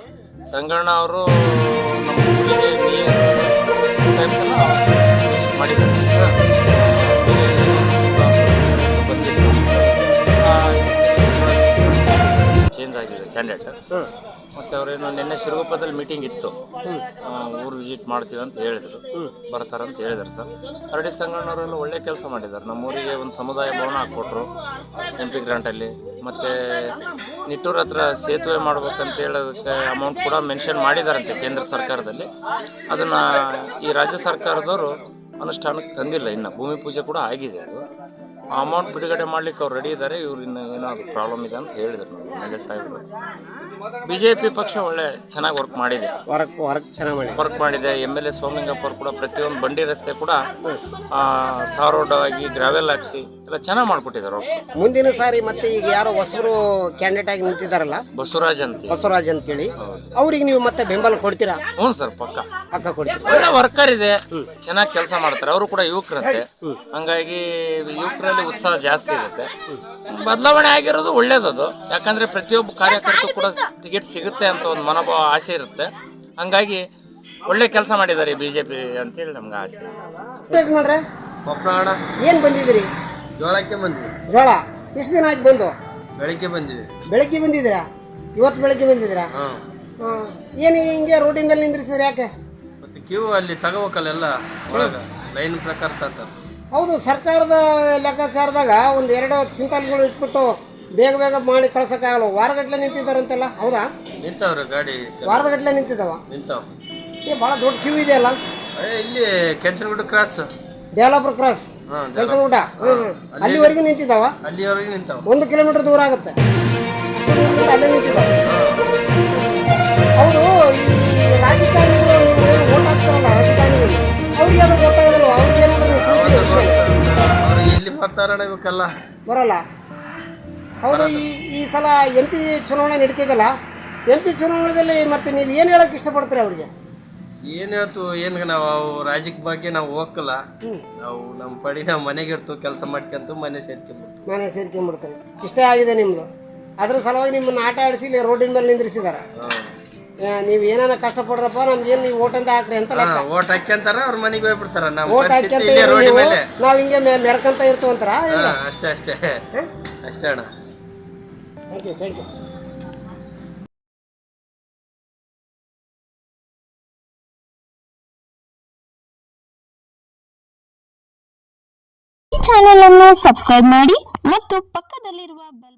ಸಂಗಣ್ಣ ಅವರು ನಮ್ಮ ಊರಿಗೆ ಟೈಮ್ಸ್ ಎಲ್ಲ ವಿಸಿಟ್ ಮಾಡಿದ್ದಾರೆ. ಚೇಂಜ್ ಆಗಿದೆ ಕ್ಯಾಂಡಿಡೇಟ್ ಮತ್ತೆ ಅವರೇನು ನಿನ್ನೆ ಶಿರಗುಪ್ಪದಲ್ಲಿ ಮೀಟಿಂಗ್ ಇತ್ತು. ಊರು ವಿಸಿಟ್ ಮಾಡ್ತೀವಿ ಅಂತ ಹೇಳಿದ್ರು. ಬರ್ತಾರಂತ ಹೇಳಿದ್ರು ಸರ್. ಕರಡಿ ಸಂಗಣ್ಣವರೆಲ್ಲ ಒಳ್ಳೆ ಕೆಲಸ ಮಾಡಿದ್ದಾರೆ. ನಮ್ಮ ಊರಿಗೆ ಒಂದು ಸಮುದಾಯ ಭವನ ಹಾಕ್ಕೊಟ್ರು ಎಂ ಪಿ ಗ್ರಾಂಟಲ್ಲಿ ಮತ್ತು ನಿಟ್ಟೂರ್ ಹತ್ರ ಸೇತುವೆ ಮಾಡ್ಬೇಕಂತ ಹೇಳೋದಕ್ಕೆ ಅಮೌಂಟ್ ಕೂಡ ಮೆನ್ಷನ್ ಮಾಡಿದಾರಂತೆ ಕೇಂದ್ರ ಸರ್ಕಾರದಲ್ಲಿ. ಅದನ್ನು ಈ ರಾಜ್ಯ ಸರ್ಕಾರದವರು ಅನುಷ್ಠಾನಕ್ಕೆ ತಂದಿಲ್ಲ. ಇನ್ನು ಭೂಮಿ ಪೂಜೆ ಕೂಡ ಆಗಿದೆ ಅದು. ಆ ಅಮೌಂಟ್ ಬಿಡುಗಡೆ ಮಾಡ್ಲಿಕ್ಕೆ ಅವ್ರು ರೆಡಿ ಇದ್ದಾರೆ ಇವ್ರು ಇನ್ನು ಏನೋ ಪ್ರಾಬ್ಲಮ್ ಇದೆ ಅಂತ ಹೇಳಿದ್ರು. ನಾವು ಎಂ ಎಲ್ ಎ ಸಾಹೇಬರು ಬಿ ಜೆ ಪಿ ಪಕ್ಷ ಒಳ್ಳೆ ಚೆನ್ನಾಗಿ ವರ್ಕ್ ಮಾಡಿದೆ. ವರ್ಕ್ ವರ್ಕ್ ಚೆನ್ನಾಗಿ ಮಾಡಿ ವರ್ಕ್ ಮಾಡಿದೆ. ಎಂ ಎಲ್ ಎ ಸೋಮಲಿಂಗಪ್ಪ ಅವರು ಕೂಡ ಪ್ರತಿಯೊಂದು ಬಂಡಿ ರಸ್ತೆ ಕೂಡ ಟಾರ್ ರೋಡ್ ಆಗಿ ಗ್ರಾವೆಲ್ ಹಾಕ್ಸಿ ಎಲ್ಲ ಚೆನ್ನಾಗಿ ಮಾಡ್ಕೊಟ್ಟಿದ್ದಾರೆ ಅವ್ರು. ಮುಂದಿನ ಸಾರಿ ಮತ್ತೆ ಈಗ ಯಾರೋ ಹೊಸರು ಕ್ಯಾಂಡಿಡೇಟ್ ಆಗಿ ನಿಂತಿದ್ದಾರಲ್ಲ? ಬಸವರಾಜ್ ಅಂತ ಬಸವರಾಜ್ ಅಂತೇಳಿ ಅವ್ರಿಗೆ ನೀವು ಮತ್ತೆ ಬೆಂಬಲ ಕೊಡ್ತೀರಾ? ಹ್ಞೂ ಸರ್ ಪಕ್ಕ. ಪಕ್ಕ ಕೊಡ್ತೀರಾ? ಒಳ್ಳೆ ವರ್ಕರ್ ಇದೆ. ಚೆನ್ನಾಗಿ ಕೆಲಸ ಮಾಡ್ತಾರೆ. ಅವರು ಕೂಡ ಯುವಕರಂತೆ. ಹಂಗಾಗಿ ಯುವಕರಲ್ಲಿ ಉತ್ಸಾಹ ಜಾಸ್ತಿ ಇರುತ್ತೆ. ಬದಲಾವಣೆ ಆಗಿರೋದು ಒಳ್ಳೇದದು. ಯಾಕಂದ್ರೆ ಪ್ರತಿಯೊಬ್ಬ ಕಾರ್ಯಕರ್ತರು ಕೂಡ ಟಿಕೆಟ್ ಸಿಗುತ್ತೆ ಅಂತ ಒಂದು ಮನೋಭಾವ ಆಸೆ ಇರುತ್ತೆ. ಹಂಗಾಗಿ ಒಳ್ಳೆ ಕೆಲಸ ಮಾಡಿದ್ದಾರೆ ಬಿಜೆಪಿ ಅಂತೇಳಿ ನಮ್ಗೆ ಆಸೆ. ಮಾಡ್ರೆ? ಕೊಪ್ಪಳ ಏನ್ ಬಂದಿದ್ರಿ ಜೋಳಕ್ಕೆ ಬಂದ್ವಿ. ಜೋಳ? ಎಷ್ಟು ದಿನ ಆಯ್ತು ಬಂದು? ಬೆಳಿಗ್ಗೆ ಬಂದ್ವಿ. ಬೆಳಗ್ಗೆ ಬಂದಿದ್ದೀರಾ? ಇವತ್ತು ಬೆಳಗ್ಗೆ ಬಂದಿದ್ದೀರಾ? ಹಾಂ. ಏನು ಹಿಂಗೆ ರೋಡಿನಲ್ಲಿ ಮೇಲೆ ನಿಂದ್ರಿಸಿದ್ರೆ ಯಾಕೆ? ಮತ್ತೆ ಕ್ಯೂ ಅಲ್ಲಿ ತಗೋಬೇಕಲ್ಲ ಎಲ್ಲ ಒಳಗ ಲೈನ್ ಪ್ರಕಾರ ತಂತ ಹೌದು ಸರ್ಕಾರದ ಲೆಕ್ಕಾಚಾರದಾಗ ಒಂದು ಎರಡು ಚಿಂತನೆಗಳು ಇಟ್ಬಿಟ್ಟು ಬೇಗ ಬೇಗ ಮಾಡಿ ಕಳ್ಸೋಕ್ಕಾಗಲ್ಲ. ವಾರಗಟ್ಟಲೆ ನಿಂತಿದ್ದಾರಂತೆಲ್ಲ? ಹೌದಾ? ನಿಂತವ್ರೆ ಗಾಡಿ ವಾರದಗಟ್ಟಲೆ ನಿಂತಿದ್ದಾವ? ನಿಂತಾವ್. ಏ ಭಾಳ ದೊಡ್ಡ ಕ್ಯೂ ಇದೆಯಲ್ಲ? ಇಲ್ಲಿ ಕೆಂಚನಗುಡ್ಡ ಕ್ರಾಸ್ ದೇವಲಾಪುರ ಕ್ರಾಸ್ ಕೆಂಚನಗುಡ್ಡ? ಅಲ್ಲಿವರೆಗೆ ನಿಂತಿದ್ದಾವ? ಅಲ್ಲಿವರೆಗೆ ನಿಂತಾವ್. ಒಂದು ಕಿಲೋಮೀಟರ್ ದೂರ ಆಗುತ್ತೆ. ಅಷ್ಟು ದೂರದಿಂದ ಅಲ್ಲೇ ನಿಂತಿದ್ದಾವ? ಹೌದು ಈ ರಾಜಕಾರಣಿಗಳು ನೀವು ಏನು ಓಟ್ ಹಾಕ್ತಾರಲ್ಲ ರಾಜಕಾರಣಿಗಳಿಗೆ ಅವ್ರಿಗೆ ಅದ್ರ ಗೊತ್ತಾಗೋದಿಲ್ವ? ಅವ್ರಿಗೆ ಏನಾದ್ರೂ ತಿಳಿಸಿರೋ ವಿಷಯ. ಅವ್ರು ಇಲ್ಲಿ ಬರ್ತಾರಣ ಇವಕ್ಕೆಲ್ಲ? ಬರಲ್ಲ. ಹೌದು ಈ ಈ ಸಲ ಎಂ ಪಿ ಚುನಾವಣೆ ನಡೀತಿದಲ್ಲ ಎಂ ಪಿ ಚುನಾವಣೆಯಲ್ಲಿ ಮತ್ತೆ ನೀವು ಏನು ಹೇಳಕ್ಕೆ ಇಷ್ಟಪಡ್ತೀರಿ ಅವ್ರಿಗೆ? ಏನು ಹೇಳ್ತು ಏನ್ ನಾವು ರಾಜ್ಯಕ್ಕೆ ರಾಜಕೀಯ ಬಗ್ಗೆ ನಾವು ಹೋಗಲ್ಲ ನಾವು ನಮ್ಮ ಪಡಿ ನಾವು ಮನೆಗೆ ಇರ್ತು ಕೆಲಸ ಮಾಡ್ಕೊಂತು ಮನೆ ಸೇರ್ಕೊಂಡ್ಬಿಡ್ತು ಮನೆ ಸೇರ್ಕೊಂಡ್ಬಿಡ್ತಾರೆ ಇಷ್ಟೇ ಆಗಿದೆ ನಿಮ್ಮದು ಅದ್ರ ಸಲುವಾಗಿ ನಿಮ್ಮನ್ನು ಆಟ ಆಡಿಸಿ ಇಲ್ಲಿ ರೋಡಿನ ಮೇಲೆ ನಿಂದ್ರಿಸಿದ್ದಾರೆ ನೀವು ಏನಾನ ಕಷ್ಟಪಡ್ರಪ್ಪ ಏನು ನೀವು ಓಟ್ ಅಂತ ಹಾಕ್ರಿ ಅಂತ ಓಟ್ ಹಾಕ್ಯಂತಾರ ಅವ್ರ ಮನೆಗೆ ಹೋಗ್ಬಿಡ್ತಾರ. ನಾವು ಓಟ್ ಹಾಕ್ಯಂತ ನಾವು ಹಿಂಗೆ ಮೆರ್ಕಂತ ಇರ್ತೀವಂತಾರ ಇಲ್ಲ? ಅಷ್ಟೇ ಅಷ್ಟೇ. ಅಷ್ಟೇ ಅಣ್ಣ. ಥ್ಯಾಂಕ್ ಯು ಥ್ಯಾಂಕ್ ಚಾನೆಲ್ ಅನ್ನು ಸಬ್ಸ್ಕ್ರೈಬ್ ಮಾಡಿ ಮತ್ತು ಪಕ್ಕದಲ್ಲಿರುವ ಬೆಲ್